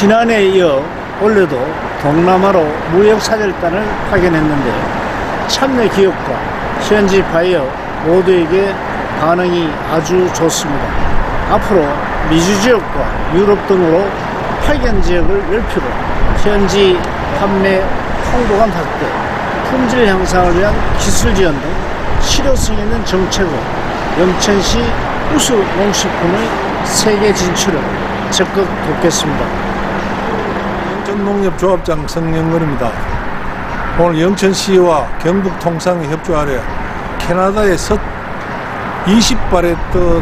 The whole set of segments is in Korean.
지난해에 이어 올해도 동남아로 무역사절단을 파견했는데 참여 기업과 현지 바이어 모두에게 반응이 아주 좋습니다. 앞으로 미주 지역과 유럽 등으로 파견 지역을 넓히고 현지 판매 홍보관 확대, 품질 향상을 위한 기술 지원 등 실효성 있는 정책으로 영천시 우수 농식품의 세계 진출을 적극 돕겠습니다. 영천농협조합장 성영근입니다. 오늘 영천시와 경북통상의 협조 아래 캐나다의 첫 20발의 또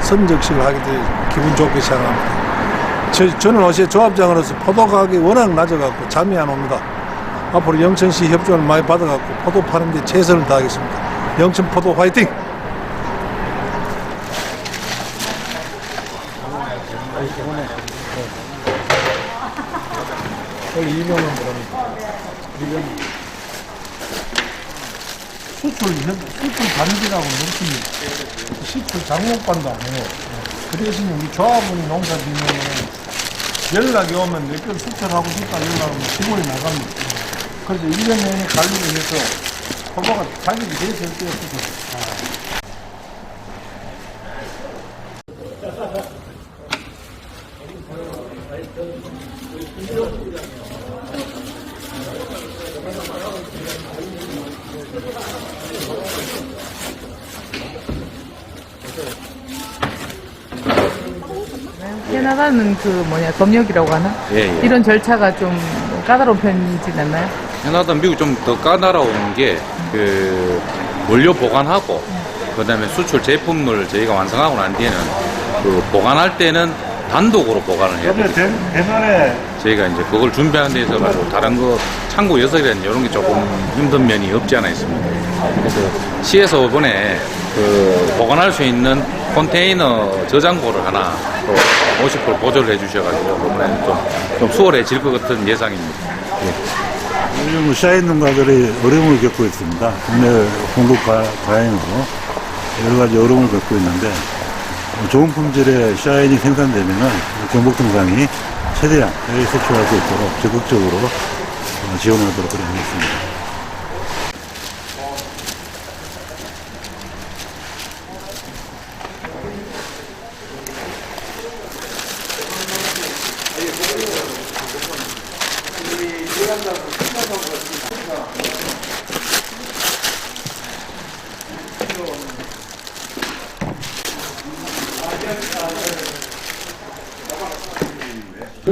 선적식을 하게 돼 기분 좋게 생각합니다. 저, 저는 어제 조합장으로서 포도 가격이 워낙 낮아갖고 잠이 안 옵니다. 앞으로 영천시 협조를 많이 받아갖고 포도 파는 데 최선을 다하겠습니다. 영천 포도 화이팅! 원래 이명은 뭐랍니까? 이건 수출, 현- 수출 단지라고 넘습니다. 수출 장목반도 안 해요. 그 대신에 우리 조합원이 농사 짓는 연락이 오면 몇 개를 수출하고 싶다 연락하면 기본이 나갑니다. 그래서 1년 내내 관리를 해서 포도가 가격이 됐을 때 수출. 캐나다는 그 뭐냐 검역이라고 하나? 예, 예. 이런 절차가 좀 까다로운 편이진 않나요? 캐나다, 미국 좀 더 까다로운 게, 그, 원료 보관하고, 그 다음에 수출 제품을 저희가 완성하고 난 뒤에는, 그, 보관할 때는 단독으로 보관을 해야 돼요. 대선에 저희가 이제 그걸 준비하는 데 있어 가지고, 다른 거, 창고 여석이라든지 이런 게 조금 힘든 면이 없지 않아 있습니다. 그래서 시에서 이번에 그, 보관할 수 있는 컨테이너 저장고를 하나, 또 50% 보조를 해주셔가지고, 이번에는 좀, 좀 수월해질 것 같은 예상입니다. 요즘 샤인 농가들이 어려움을 겪고 있습니다. 국내 공급 과- 과잉으로 여러 가지 어려움을 겪고 있는데 좋은 품질의 샤인이 생산되면은 경북통상이 최대한 해외 수출할 수 있도록 적극적으로 어, 지원하도록 하겠습니다.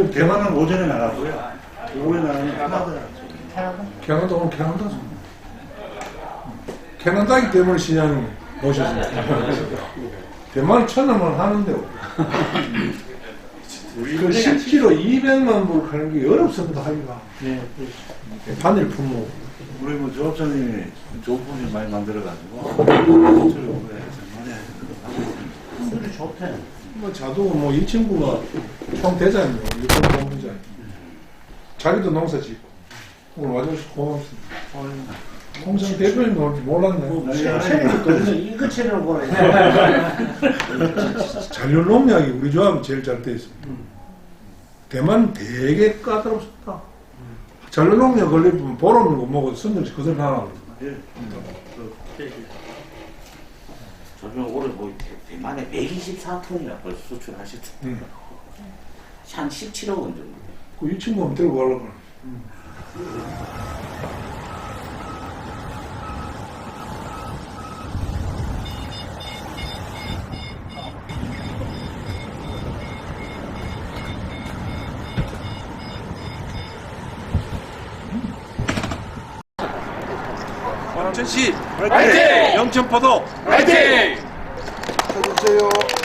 그 대만은 오전에 나가고요. 오후에 나가면 캐나다. 캐나다 오늘 캐나다 캐나다이기 때문에 시장이 오셨습니다. 대만 천원만 하는데 그 10kg 200만 불 하는 게 어렵습니다 하기가. 단일 품목. 우리 뭐 조합장님이 좋은 품질 많이 만들어가지고. 오래 많이 하시는 뭐 자두가 뭐이 친구가 총 대장이에요 일본 본부장 자기도 농사 짓고 오늘 와주셔서 고맙습니다 홍성 대표님 올줄 몰랐네 이것처럼 보내. 잔류 농약이 우리 조합이 제일 잘 돼 있습니다. 대만 되게 까다롭습니다. 잔류 농약 걸리면 보름을 못 먹어도 선정시 그대로 나가거든요. 저는 올해 뭐 대- 대만에 124톤이나 벌써 수출하셨던 음. 한 17억 원 정도. 그이 친구 한번 들고 가려고. 영천시 화이팅! 영천포도 화이팅! 쳐주세요.